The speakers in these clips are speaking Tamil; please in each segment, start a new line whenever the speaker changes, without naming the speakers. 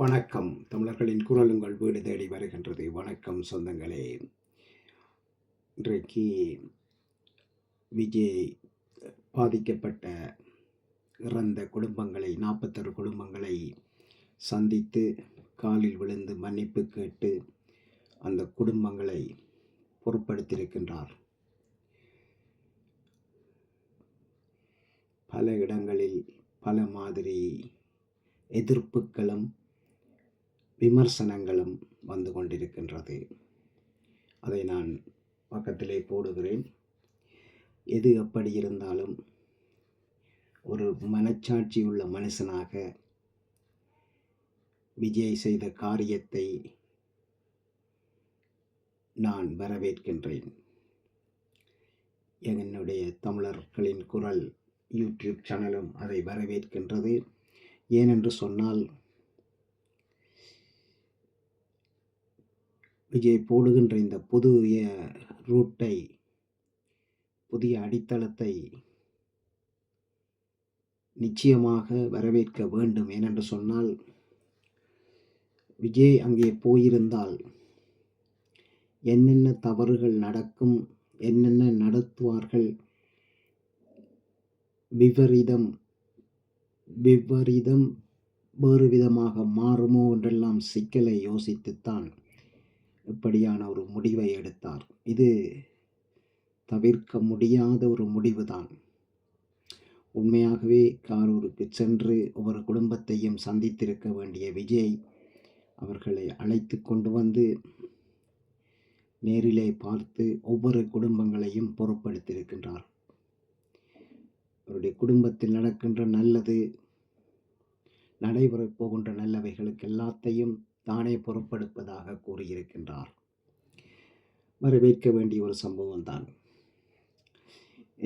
வணக்கம். தமிழர்களின் குரல் உங்கள் வீடு தேடி வருகின்றது. வணக்கம் சொந்தங்களே. இன்றைக்கு விஜய் பாதிக்கப்பட்ட இறந்த குடும்பங்களை நாற்பத்தொரு குடும்பங்களை சந்தித்து காலில் விழுந்து மன்னிப்பு கேட்டு அந்த குடும்பங்களை பொருட்படுத்தியிருக்கின்றார். பல இடங்களில் பல மாதிரி எதிர்ப்புகளும் விமர்சனங்களும் வந்து கொண்டிருக்கின்றது. அதை நான் பக்கத்திலே போடுகிறேன். எது எப்படி இருந்தாலும் ஒரு மனச்சாட்சி உள்ள மனுஷனாக விஜய் செய்த காரியத்தை நான் வரவேற்கின்றேன். என்னுடைய தமிழர்களின் குரல் யூடியூப் சேனலும் அதை வரவேற்கின்றது. ஏனென்று சொன்னால் விஜய் போடுகின்ற இந்த புதிய ரூட்டை புதிய அடித்தளத்தை நிச்சயமாக வரவேற்க வேண்டும். ஏனென்று சொன்னால் விஜய் அங்கே போயிருந்தால் என்னென்ன தவறுகள் நடக்கும் என்னென்ன நடத்துவார்கள் விபரீதம் விபரீதம் வேறு விதமாக மாறுமோ என்றெல்லாம் சிக்கலை யோசித்துத்தான் இப்படியான ஒரு முடிவை எடுத்தார். இது தவிர்க்க முடியாத ஒரு முடிவு தான் உண்மையாகவே காரூருக்கு சென்று ஒவ்வொரு குடும்பத்தையும் சந்தித்திருக்க வேண்டிய விஜய் அவர்களை அழைத்து கொண்டு வந்து நேரிலே பார்த்து ஒவ்வொரு குடும்பங்களையும் பொருட்படுத்தியிருக்கின்றார். அவருடைய குடும்பத்தில் நடக்கின்ற நல்லது நடைபெறப் போகின்ற நல்லவைகளுக்கு எல்லாத்தையும் தானே பொறுப்பெடுப்பதாக கூறியிருக்கின்றார். வரவேற்க வேண்டிய ஒரு சம்பவம் தான்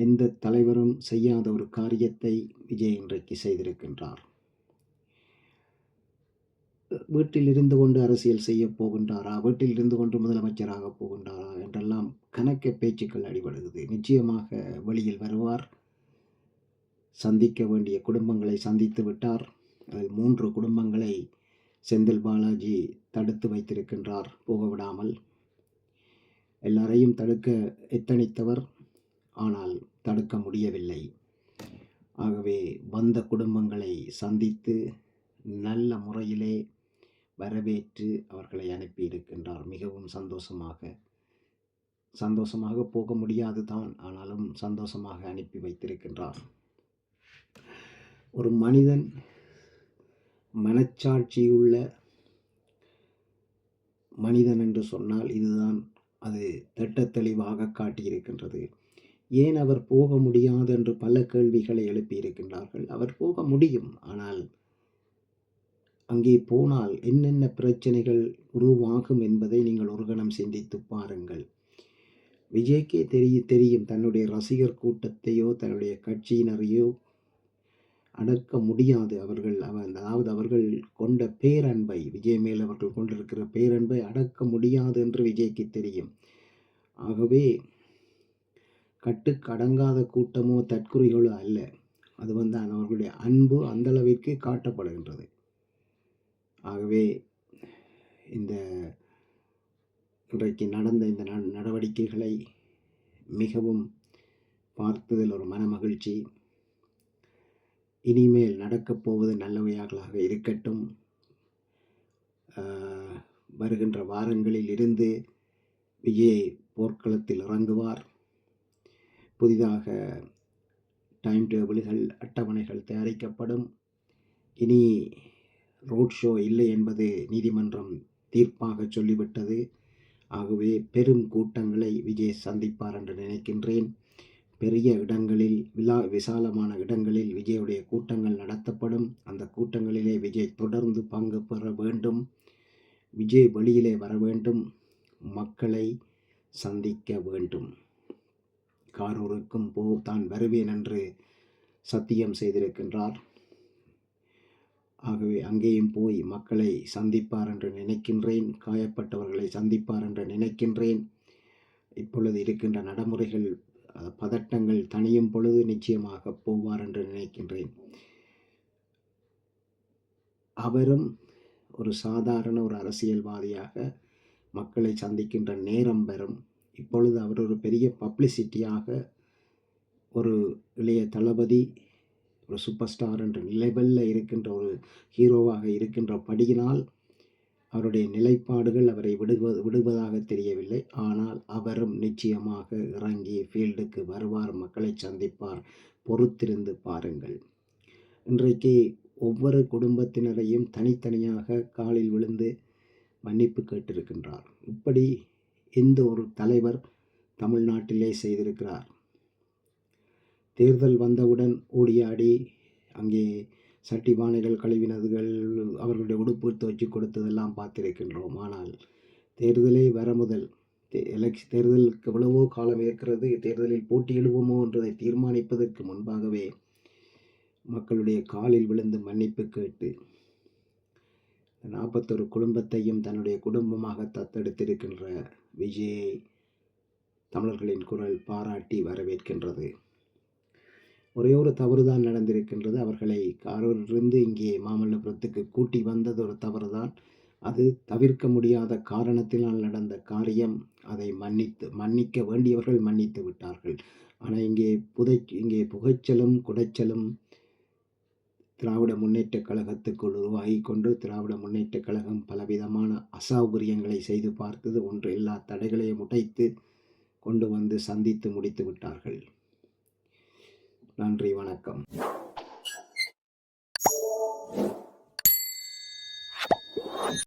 எந்த தலைவரும் செய்யாத ஒரு காரியத்தை விஜய் இன்றைக்கு செய்திருக்கின்றார். வீட்டில் இருந்து கொண்டு அரசியல் செய்ய போகின்றாரா? வீட்டில் இருந்து கொண்டு முதலமைச்சராக போகின்றாரா? என்றெல்லாம் கணக்க பேச்சுக்கள் அடிபடுகிறது நிச்சயமாக வெளியில் வருவார். சந்திக்க வேண்டிய குடும்பங்களை சந்தித்து விட்டார். அதில் மூன்று குடும்பங்களை செந்தில் பாலாஜி தடுத்து வைத்திருக்கின்றார் போகவிடாமல் எல்லாரையும் தடுக்க எத்தனித்தவர்? ஆனால் தடுக்க முடியவில்லை. ஆகவே வந்த குடும்பங்களை சந்தித்து நல்ல முறையிலே வரவேற்று அவர்களை அனுப்பியிருக்கின்றார் மிகவும் சந்தோஷமாக. சந்தோஷமாக போக முடியாது தான் ஆனாலும் சந்தோஷமாக அனுப்பி வைத்திருக்கின்றார். ஒரு மனிதன் மனச்சாட்சியுள்ள மனிதன் என்று சொன்னால் இதுதான் அது திட்ட தெளிவாக காட்டியிருக்கின்றது. ஏன் அவர் போக முடியாது என்று பல கேள்விகளை எழுப்பியிருக்கின்றார்கள். அவர் போக முடியும் ஆனால் அங்கே போனால் என்னென்ன பிரச்சனைகள் உருவாகும் என்பதை நீங்கள் ஒரு கணம் சிந்தித்து பாருங்கள். விஜய்க்கே தெரிய தெரியும் தன்னுடைய ரசிகர் கூட்டத்தையோ தன்னுடைய கட்சியினரையோ அடக்க முடியாது அவர்கள். அவன் அதாவது அவர்கள் கொண்ட பேரன்பை விஜய் மேல் அவர்கள் கொண்டிருக்கிற பேரன்பை அடக்க முடியாது என்று விஜய்க்கு தெரியும். ஆகவே கட்டுக்கு அடங்காத கூட்டமோ தற்குறிகளோ அல்ல. அது வந்து அவர்களுடைய அன்பு அந்தளவிற்கு காட்டப்படுகின்றது. ஆகவே இந்த இன்றைக்கு நடந்த இந்த நடவடிக்கைகளை மிகவும் பார்த்ததில் ஒரு மன மகிழ்ச்சி இனிமேல் நடக்கப் போவது நல்லவையாக இருக்கட்டும். வருகின்ற வாரங்களில் இருந்து விஜய் போர்க்களத்தில் இறங்குவார். புதிதாக டைம் டேபிள்கள் அட்டவணைகள் தயாரிக்கப்படும். இனி ரோட் ஷோ இல்லை என்பது நீதிமன்றம் தீர்ப்பாக சொல்லிவிட்டது. ஆகவே பெரும் கூட்டங்களை விஜய் சந்திப்பார் என்று நினைக்கின்றேன். பெரிய இடங்களில் விழா விசாலமான இடங்களில் விஜயுடைய கூட்டங்கள் நடத்தப்படும். அந்த கூட்டங்களிலே விஜய் தொடர்ந்து பங்கு பெற வேண்டும். விஜய் வழியிலே வர வேண்டும். மக்களை சந்திக்க வேண்டும். காரூருக்கும் போ தான் வருவேன் என்று சத்தியம் செய்திருக்கின்றார். ஆகவே அங்கேயும் போய் மக்களை சந்திப்பார் என்று நினைக்கின்றேன். காயப்பட்டவர்களை சந்திப்பார் என்று நினைக்கின்றேன். இப்பொழுது இருக்கின்ற நடைமுறைகள் பதட்டங்கள் தணியும் பொழுது நிச்சயமாக போவார் என்று நினைக்கின்றேன். அவரும் ஒரு சாதாரண ஒரு அரசியல்வாதியாக மக்களை சந்திக்கின்ற நேரம் பெறும். இப்பொழுது அவர் ஒரு பெரிய பப்ளிசிட்டியாக ஒரு இளைய தளபதி ஒரு சூப்பர் ஸ்டார் என்ற லெவலில் இருக்கின்ற ஒரு ஹீரோவாக இருக்கின்ற படியினால் அவருடைய நிலைப்பாடுகள் அவரை விடுவது விடுவதாக தெரியவில்லை. ஆனால் அவரும் நிச்சயமாக இறங்கி ஃபீல்டுக்கு வருவார் மக்களை சந்திப்பார் பொறுத்திருந்து பாருங்கள். இன்றைக்கு ஒவ்வொரு குடும்பத்தினரையும் தனித்தனியாக காலில் விழுந்து மன்னிப்பு கேட்டிருக்கின்றார். இப்படி எந்த ஒரு தலைவர் தமிழ்நாட்டிலே செய்திருக்கிறார். தேர்தல் வந்தவுடன் ஓடியாடி அங்கே சட்டி பானைகள் கழுவினதுகள் அவர்களுடைய உடுப்பு துவச்சி கொடுத்ததெல்லாம் பார்த்திருக்கின்றோம். ஆனால் தேர்தலே வர முதல் எலெக்ஷ தேர்தலுக்கு எவ்வளவோ காலம் இருக்கிறது தேர்தலில் போட்டியிடுவோமோ என்றதை தீர்மானிப்பதற்கு முன்பாகவே மக்களுடைய காலில் விழுந்து மன்னிப்பு கேட்டு நாற்பத்தொரு குடும்பத்தையும் தன்னுடைய குடும்பமாக தத்தெடுத்திருக்கின்ற விஜயை தமிழர்களின் குரல் பாராட்டி வரவேற்கின்றது. ஒரே ஒரு தவறு தான் நடந்திருக்கின்றது. அவர்களை காரூரிலிருந்து இங்கே மாமல்லபுரத்துக்கு கூட்டி வந்தது ஒரு தவறுதான். அது தவிர்க்க முடியாத காரணத்தினால் நடந்த காரியம். அதை மன்னித்து மன்னிக்க வேண்டியவர்கள் மன்னித்து விட்டார்கள். ஆனால் இங்கே புதை இங்கே புகைச்சலும் குடைச்சலும் திராவிட முன்னேற்றக் கழகத்துக்குள் உருவாகி கொண்டு திராவிட முன்னேற்றக் கழகம் பலவிதமான அசௌகரியங்களை செய்து பார்த்தது. ஒன்று எல்லா தடைகளையும் உடைத்து கொண்டு வந்து சந்தித்து முடித்து விட்டார்கள். நன்றி வணக்கம்.